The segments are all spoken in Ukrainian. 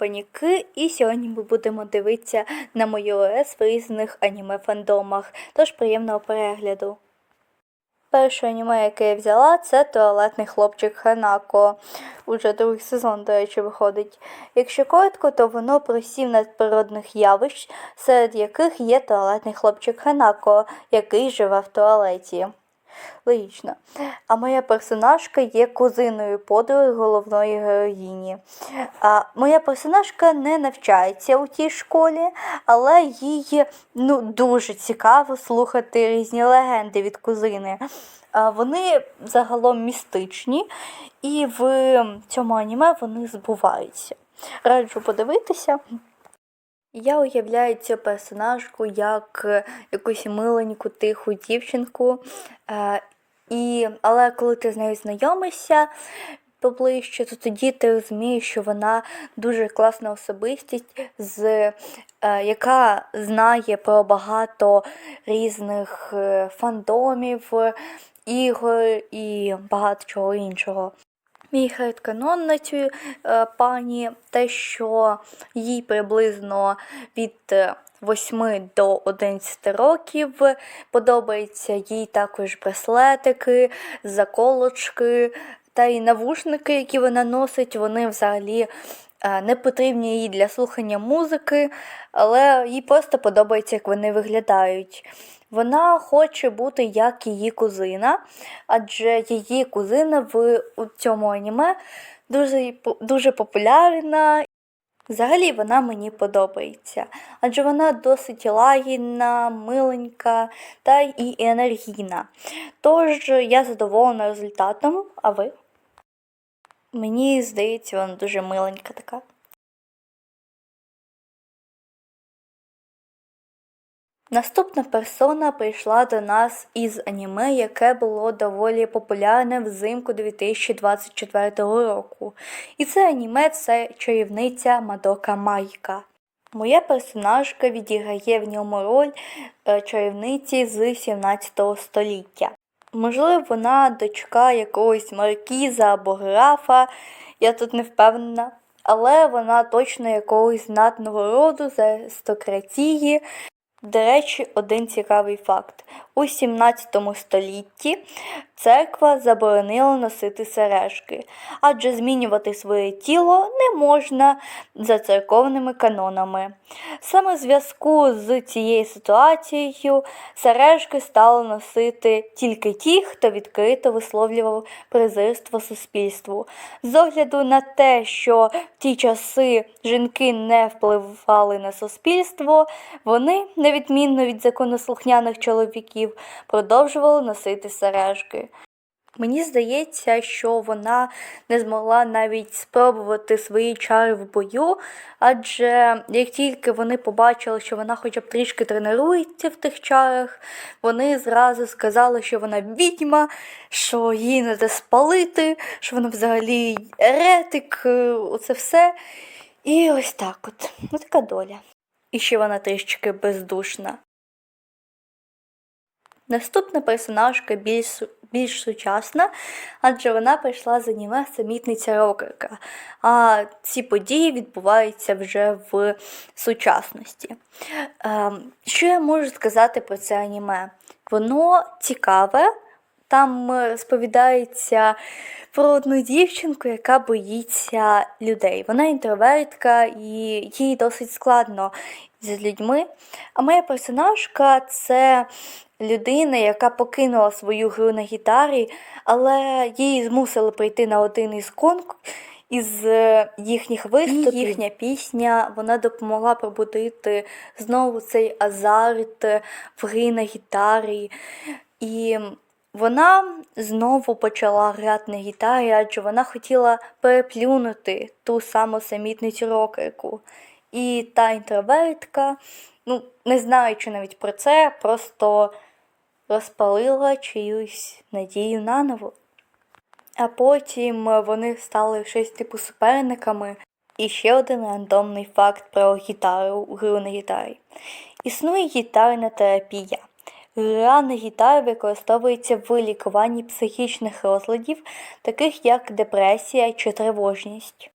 паніки, і сьогодні ми будемо дивитися на мою ОС в різних аніме фандомах. Тож приємного перегляду. Перше аніме, яке я взяла, це туалетний хлопчик Ханако. Уже другий сезон, до речі, виходить. Якщо коротко, то воно про сім надприродних явищ, серед яких є туалетний хлопчик Ханако, який живе в туалеті. Логічно. А моя персонажка є кузиною подруги головної героїні. А моя персонажка не навчається у тій школі, але їй ну, дуже цікаво слухати різні легенди від кузини. А Вони загалом містичні, і в цьому аніме вони збуваються. Раджу подивитися. Я уявляю цю персонажку як е, якусь миленьку, тиху дівчинку. Е, і, але коли ти з нею знайомишся поближче, то тоді ти розумієш, що вона дуже класна особистість, з, е, яка знає про багато різних фандомів, ігор і багато чого іншого. Мій хейт-канон на цю е, пані те, що їй приблизно від е, 8 до 11 років. Подобаються їй також браслетики, заколочки та й навушники, які вона носить, вони взагалі е, не потрібні їй для слухання музики, але їй просто подобається, як вони виглядають. Вона хоче бути як її кузина, адже її кузина в цьому аніме дуже, дуже популярна. Взагалі вона мені подобається, адже вона досить лагідна, миленька та і енергійна. Тож я задоволена результатом, а ви? Мені здається, вона дуже миленька така. Наступна персона прийшла до нас із аніме, яке було доволі популярне взимку 2024 року. І це аніме це чарівниця Мадока Майка. Моя персонажка відіграє в ньому роль е, чарівниці з 17 століття. Можливо, вона дочка якогось маркіза або графа, я тут не впевнена, але вона точно якогось знатного роду з аристократії. До речі, один цікавий факт. У 17 столітті церква заборонила носити сережки, адже змінювати своє тіло не можна за церковними канонами. Саме в зв'язку з цією ситуацією сережки стали носити тільки ті, хто відкрито висловлював презирство суспільству. З огляду на те, що в ті часи жінки не впливали на суспільство, вони, невідмінно від законослухняних чоловіків, продовжували носити сережки. Мені здається, що вона не змогла навіть спробувати свої чари в бою, адже як тільки вони побачили, що вона хоча б трішки тренується в тих чарах, вони зразу сказали, що вона відьма, що її треба спалити, що вона взагалі еретик, е, оце все. І ось так от. Ну така доля. І ще вона трішки бездушна. Наступна персонажка більш, більш сучасна, адже вона прийшла з аніме самітниця рокерка. А ці події відбуваються вже в сучасності. Ем, що я можу сказати про це аніме? Воно цікаве. Там розповідається про одну дівчинку, яка боїться людей. Вона інтровертка і їй досить складно з людьми. А моя персонажка це людина, яка покинула свою гру на гітарі, але її змусили прийти на один із конкурсів. Із е, їхніх виступів їхня пісня вона допомогла пробудити знову цей азарт в грі на гітарі. І вона знову почала грати на гітарі, адже вона хотіла переплюнути ту саму самітницю рокерку. І та інтровертка, ну, не знаючи навіть про це, просто розпалила чиюсь надію наново. А потім вони стали щось типу суперниками. І ще один рандомний факт про гітару, гру на гітарі. Існує гітарна терапія. Гра на використовується в лікуванні психічних розладів, таких як депресія чи тривожність.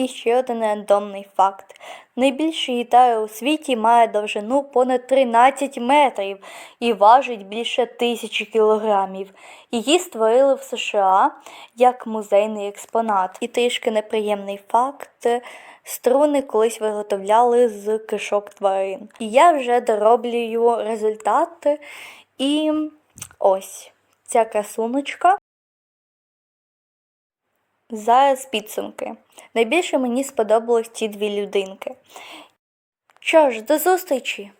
І ще один рандомний факт. Найбільша гітара у світі має довжину понад 13 метрів і важить більше тисячі кілограмів. Її створили в США як музейний експонат. І трішки неприємний факт. Струни колись виготовляли з кишок тварин. І я вже дороблюю результати. І ось ця красуночка. Зараз підсумки. Найбільше мені сподобались ці дві людинки. Що ж, до зустрічі!